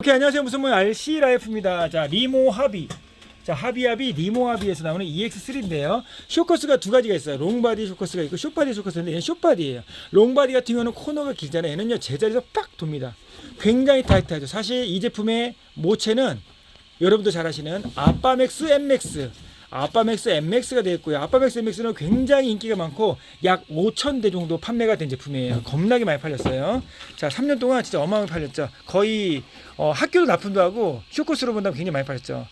오케이 안녕하세요 무슨 뭐 RC 라이프입니다. 자 리모 하비 자 하비하비 리모 하비에서 나오는 EX3인데요. 쇼커스가 두 가지가 있어요. 롱바디 쇼커스가 있고 숏바디 쇼커스인데 얘는 숏바디예요. 롱바디 같은 경우는 코너가 길잖아요. 얘는요 제자리에서 빡 돕니다. 굉장히 타이트하죠. 사실 이 제품의 모체는 여러분도 잘 아시는 아빠맥스 M맥스 아빠맥스 M맥스가 되었고요. 아빠맥스 M맥스는 굉장히 인기가 많고 약 5천 대 정도 판매가 된 제품이에요. 겁나게 많이 팔렸어요. 자, 3년 동안 진짜 어마어마하게 팔렸죠. 거의 어, 학교도 납품도 하고 쇼코스로 본다면 굉장히 많이 팔렸죠.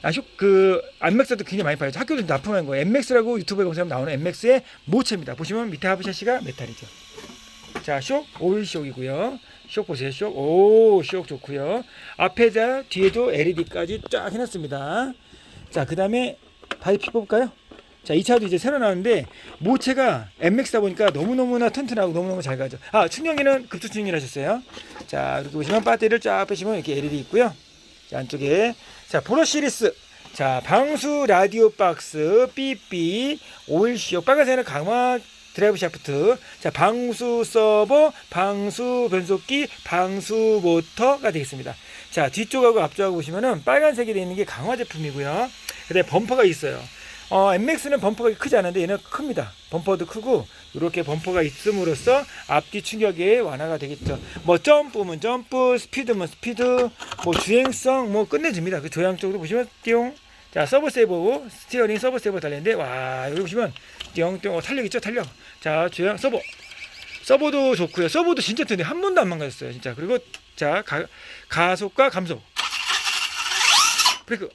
아, 쇼, 그, 안맥스도 굉장히 많이 팔렸죠. 학교도 납품한 거예요. 엠맥스라고 유튜브에 검색하면 나오는 엠맥스의 모체입니다. 보시면 밑에 하부 샤시가 메탈이죠. 자, 쇼, 오일 쇼이고요. 쇼 보세요, 쇼. 오, 쇼 좋고요. 앞에자, 뒤에도 LED까지 쫙 해놨습니다. 자, 그 다음에 바디피 뽑을까요? 자, 이 차도 이제 새로 나왔는데 모체가 MX다 보니까 너무너무나 튼튼하고 너무너무 잘 가죠. 아, 충전기는 급속 충전을 하셨어요. 자, 이렇게 보시면 배터리를 쫙 빼시면 이렇게 LED 있고요. 자, 안쪽에 자, 보러 시리스 자, 방수 라디오 박스 삐삐 오일시오 빨간색은 강화 드라이브 샤프트 자 방수 서버 방수 변속기 방수 모터가 되겠습니다 자 뒤쪽하고 앞쪽하고 보시면은 빨간색이 되어 있는 게 강화 제품이고요 근데 범퍼가 있어요 어, MX는 범퍼가 크지 않은데 얘는 큽니다. 범퍼도 크고 이렇게 범퍼가 있음으로써 앞뒤 충격에 완화가 되겠죠. 뭐 점프면 점프, 스피드면 스피드, 뭐 주행성 뭐 끝내줍니다. 그 조향 쪽도 보시면 띠용. 자 서브 세이버 스티어링 서브 세이버 달렸는데 와 여기 보시면 띠용띠용 어, 탄력 있죠 탄력. 자 조향 서버 서버도 좋고요. 서버도 진짜 튼데 한 번도 안 망가졌어요. 진짜 그리고 자 가, 가속과 감속 브레이크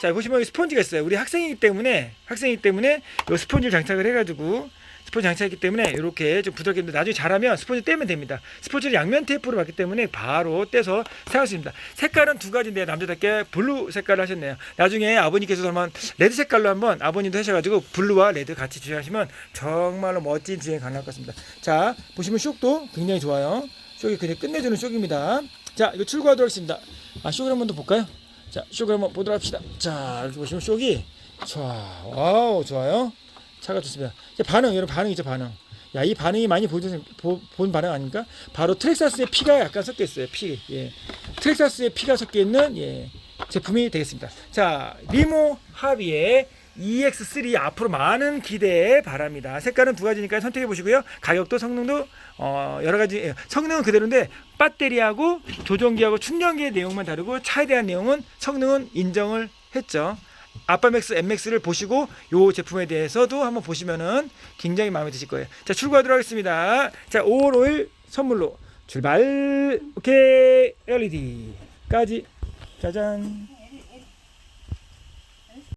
자 보시면 여기 스펀지가 있어요. 우리 학생이기 때문에 학생이기 때문에 이 스펀지를 장착을 해가지고 스펀지 장착했기 때문에 이렇게 좀 부드럽게 나중에 잘하면 스펀지 떼면 됩니다. 스펀지를 양면 테이프로 받기 때문에 바로 떼서 사용할 수 있습니다. 색깔은 두 가지인데 남자답게 블루 색깔을 하셨네요. 나중에 아버님께서 한번 레드 색깔로 한번 아버님도 하셔가지고 블루와 레드 같이 주행하시면 정말로 멋진 주행 가능할 것 같습니다. 자 보시면 쇽도 굉장히 좋아요. 쇽이 그냥 끝내주는 쇽입니다. 자 이거 출고하도록 하겠습니다. 아 쇽을 한번 더 볼까요? 자, 쇼를 한번 보도록 합시다. 자, 이렇게 보시면 쇼기. 자, 와우, 좋아요. 차가 좋습니다. 반응, 여러분 반응이죠, 반응. 야, 이 반응이 많이 보던, 보, 본 반응 아닙니까? 바로 트렉사스의 피가 약간 섞여 있어요, 피. 예. 트렉사스의 피가 섞여 있는, 예, 제품이 되겠습니다. 자, 리모 하비의 EX3 앞으로 많은 기대 바랍니다. 색깔은 두 가지니까 선택해 보시고요. 가격도 성능도 어, 여러 가지 예, 성능은 그대로인데 배터리하고 조종기하고 충전기의 내용만 다르고 차에 대한 내용은 성능은 인정을 했죠. 아빠맥스 MX를 보시고 요 제품에 대해서도 한번 보시면은 굉장히 마음에 드실 거예요. 자 출고하도록 하겠습니다. 자 5월 5일 선물로 출발. 오케이 LED까지 짜잔.